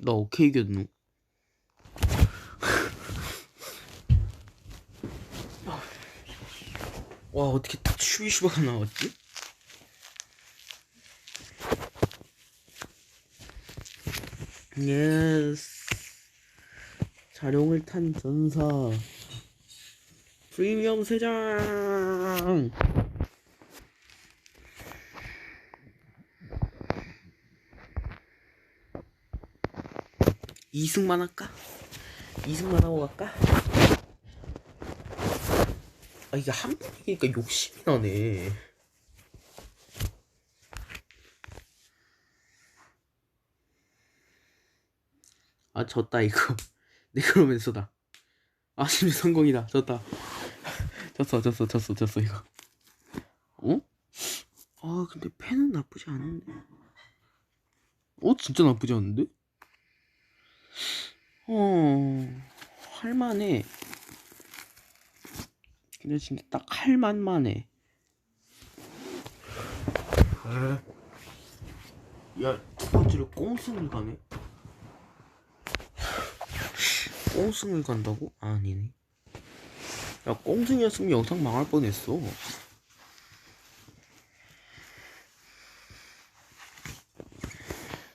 나 오케이 겼누. 와 어떻게 딱 슈이슈바가 나왔지? 예스 자룡을 탄 전사 프리미엄 세장 이승만 할까? 이승만 하고 갈까? 아 이게 한 분이니까 욕심이 나네 아 졌다 이거 네크로맨서다 아 심리 성공이다 졌다 졌어 졌어 졌어 졌어 이거 어? 아 근데 펜은 나쁘지 않은데 어 진짜 나쁘지 않은데? 어 할만해 근데 진짜 딱 할만만 해 야두 번째로 꽁승을 가네 꽁승을 간다고? 아니네. 야, 꽁승이었으면 영상 망할 뻔했어.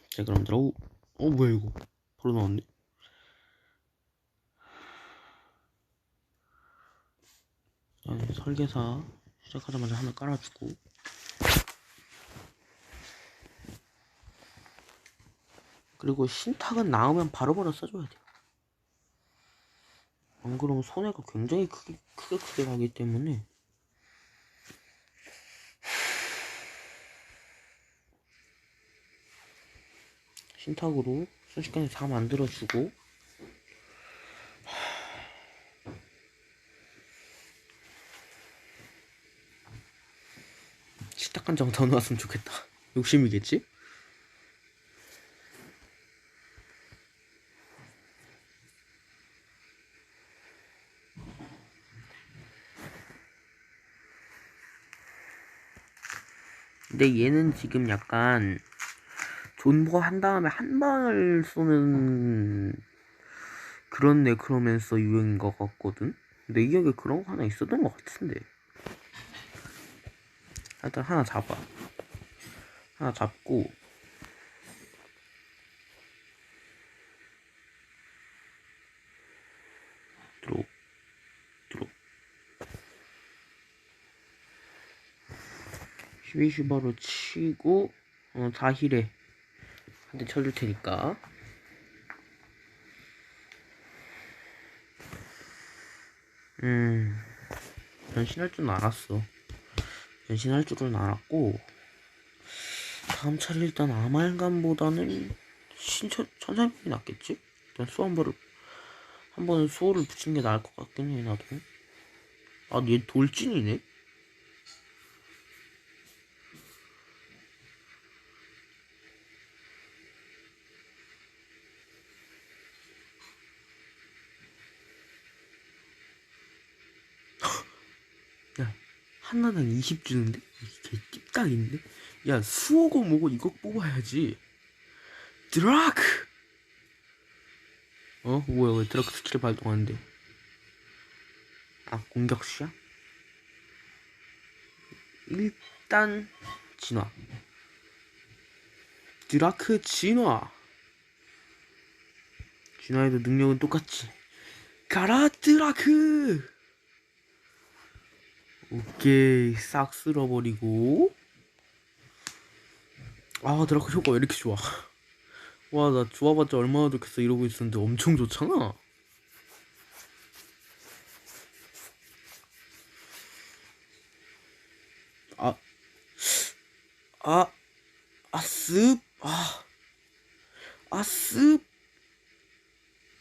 자, 그럼 들어. 어, 뭐야, 이거. 바로 나왔네. 자, 이제 설계사 시작하자마자 하나 깔아주고. 그리고 신탁은 나오면 바로바로 써줘야 돼. 안 그러면 손해가 굉장히 크게, 크게 크게 가기 때문에 신탁으로 순식간에 다 만들어주고 신탁 한장더 나왔으면 좋겠다 욕심이겠지? 근데 얘는 지금 약간 존버 한 다음에 한 방을 쏘는 그런 네크로맨서 유형인 것 같거든? 내 기억에 그런 거 하나 있었던 것 같은데. 일단 하나 잡아. 하나 잡고. 들어. 들어. 슈비슈바로 치고 어 4힐에 한 대 쳐줄 테니까. 음 변신할 줄은 알았어. 변신할 줄은 알았고 다음 차례 일단 아말감보다는 신천 천상병이 낫겠지? 일단 수 한 번을 한 번은 수호를 붙이는 게 나을 것 같긴 해 나도. 아얘 돌진이네 야, 하나당 20 주는데? 이게 찝딱인데? 야, 수호고 뭐고 이거 뽑아야지. 드라크! 어? 뭐야, 왜 드라크 스킬 발동하는데? 아, 공격수야? 일단, 진화. 드라크 진화! 진화에도 능력은 똑같지. 가라, 드라크! 오케이 싹 쓸어버리고. 아 드라크 효과 왜 이렇게 좋아? 와 나 좋아봤자 얼마나 좋겠어. 이러고 있었는데 엄청 좋잖아. 아, 아, 아습, 아, 아습,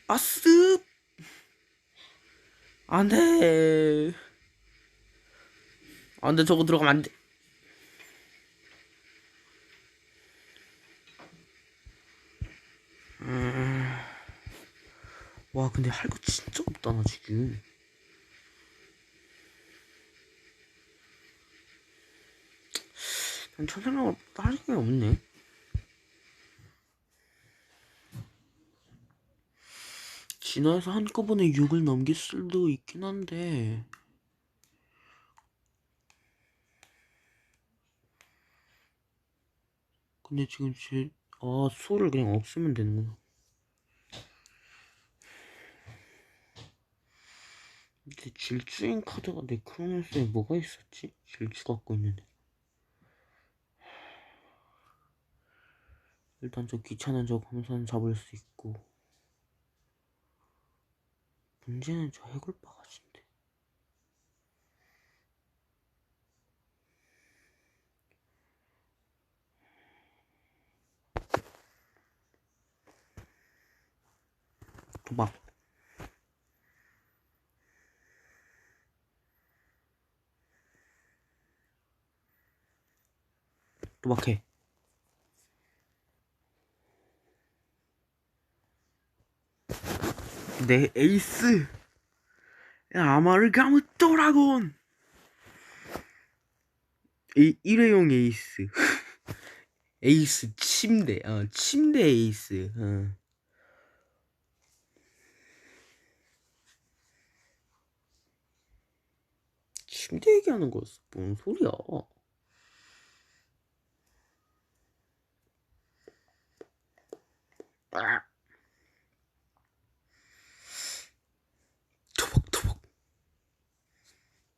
아습, 안 돼. 안 돼, 저거 들어가면 안 돼. 음... 와, 근데 할 거 진짜 없다, 나 지금. 난 천생각을 할 생각이 없네. 진화해서 한꺼번에 6을 넘길 수도 있긴 한데 근데 지금 제, 아, 수를 그냥 없으면 되는구나. 근데 질주인 카드가 네크로노스에 뭐가 있었지? 질주 갖고 있는데. 일단 저 귀찮은 저 검사는 잡을 수 있고. 문제는 저 해골 바가지 도박. 도박해. 내 에이스. 아마르가무 도라곤. 이 일회용 에이스. 에이스 침대. 어, 침대 에이스. 어. 침대 얘기하는 거였어. 뭔 소리야? 아. 토박토박.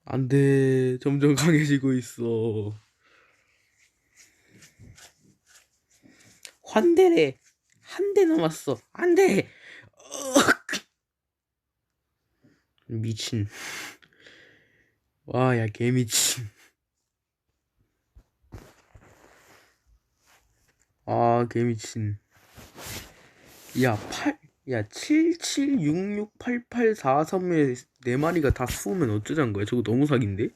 안 돼. 점점 강해지고 있어. 환대래. 한 대 남았어. 안 돼. 미친. 와, 야, 개미친. 아, 개미친. 야, 8, 야, 77668843에 네 마리가 다 수우면 어쩌자는 거야? 저거 너무 사기인데?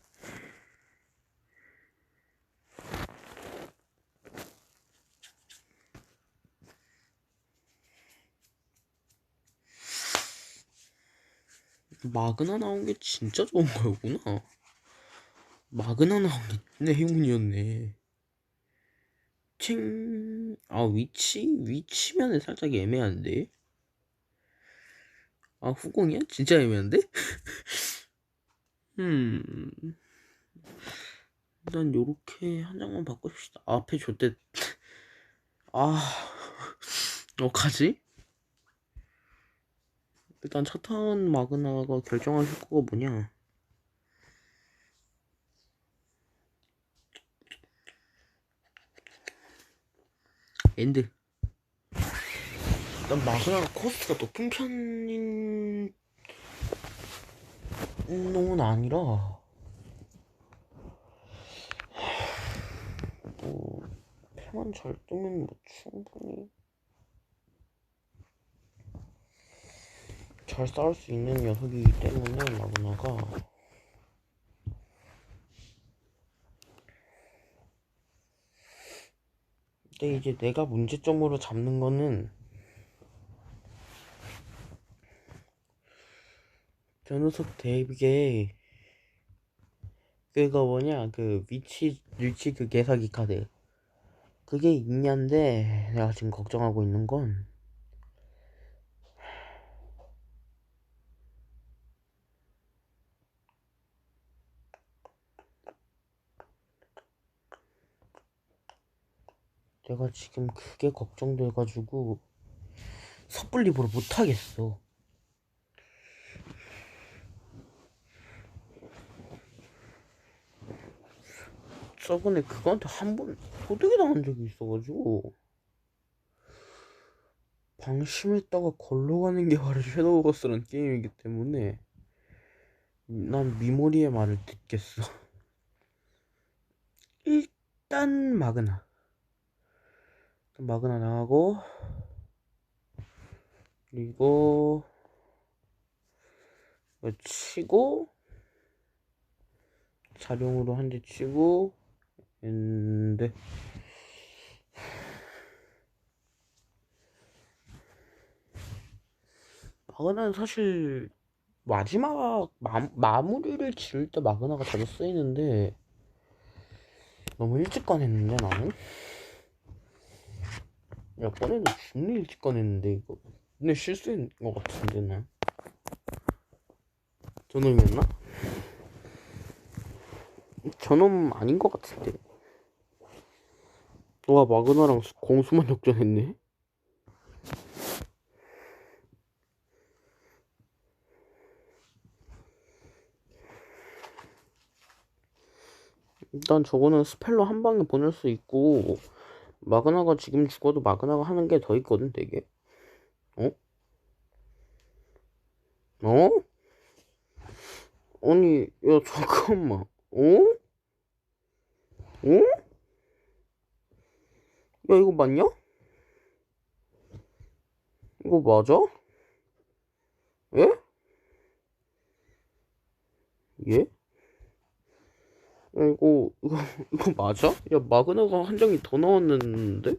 마그나 나온 게 진짜 좋은 거였구나. 마그나 게내 행운이었네. 칭, 아, 위치? 위치면은 살짝 애매한데? 아, 후공이야? 진짜 애매한데? 음. 일단 요렇게 한 장만 바꿉시다. 앞에 줬대. 아, 어떡하지? 일단 차타운 마그나가 결정할 효과가 뭐냐? 엔드. 일단 마그나가 코스트가 높은 편인 놈은 아니라 뭐 패만 잘 뜨면 뭐 충분히 잘 싸울 수 있는 녀석이기 때문에 마그나가 근데 이제 내가 문제점으로 잡는 거는 저 녀석 되게 그거 뭐냐? 그 위치 위치 그 개사기 카드. 그게 있냐인데 내가 지금 걱정하고 있는 건 내가 지금 그게 걱정돼가지고 섣불리 뭐를 못하겠어. 저번에 그거한테 한 번 도둑이 당한 적이 있어가지고 방심했다가 걸러가는 게 바로 섀도우버스라는 게임이기 때문에 난 미모리의 말을 듣겠어. 일단 마그나. 마그나 나가고 그리고 이거 치고 자룡으로 한 대 치고 했는데. 마그나는 사실 마지막 마, 마무리를 지을 때 마그나가 자주 쓰이는데 너무 일찍 꺼냈는데 나는 몇 번에도 중리 일찍 꺼냈는데 이거. 근데 실수인 것 같은데 난 저놈이었나? 저놈 아닌 것 같은데. 와 마그나랑 수- 공수만 역전했네? 일단 저거는 스펠로 한 방에 보낼 수 있고 마그나가 지금 죽어도 마그나가 하는 게 더 있거든 되게 어? 어? 아니 야 잠깐만 어? 어? 야 이거 맞냐? 이거 맞아? 예? 예? 야 이거 이거 이거 맞아? 야 마그나가 한 장이 더 나왔는데?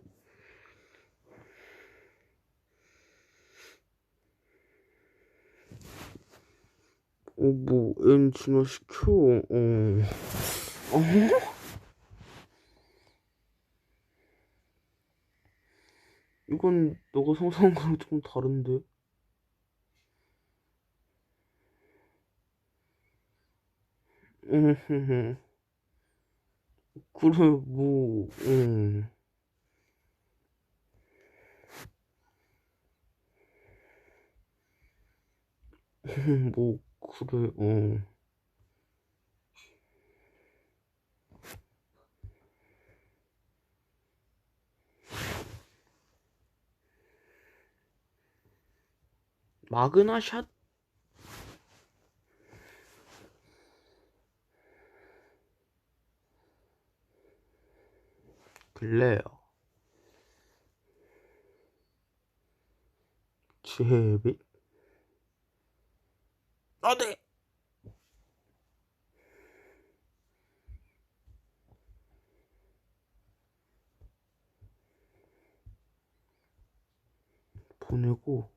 어, 뭐, 엔 진화시켜, 어. 어? 이건 너가 상상한 거랑 좀 다른데? 음, 그래, 뭐, 음. 뭐, 그래, 어. 마그나샷? 글래요. 제빗? 아, 네! 보내고,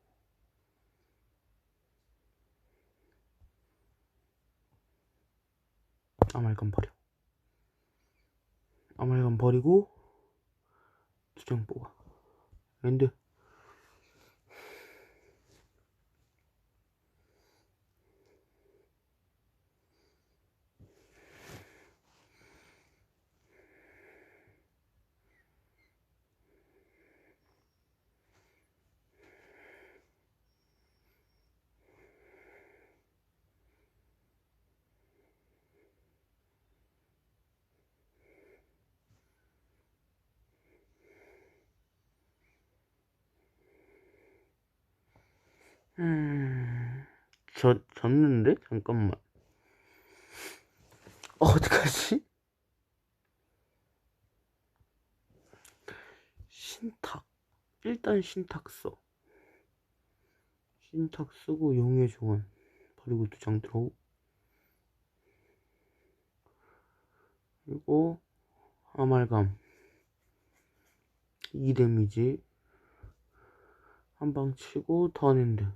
아말감 버려. 아말감 버리고, 두장뽑 음, 저, 졌는데? 잠깐만. 어, 어떡하지? 신탁. 일단 신탁 써. 신탁 쓰고 용의 조언. 버리고 두 장 들어오고. 그리고, 아말감. 2 데미지. 한 방 치고, 턴엔드.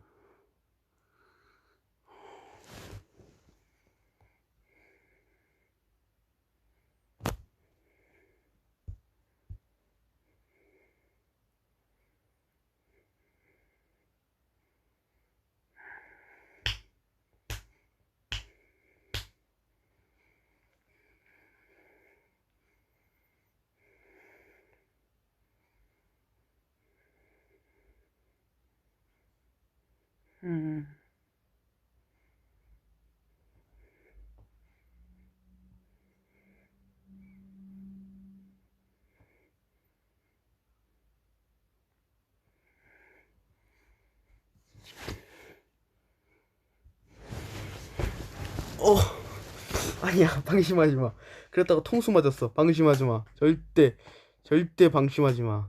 음. 어, 아니야, 방심하지 마. 그랬다가 통수 맞았어. 방심하지 마. 절대, 절대 방심하지 마.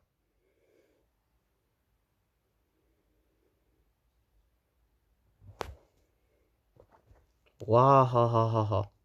와하하하하.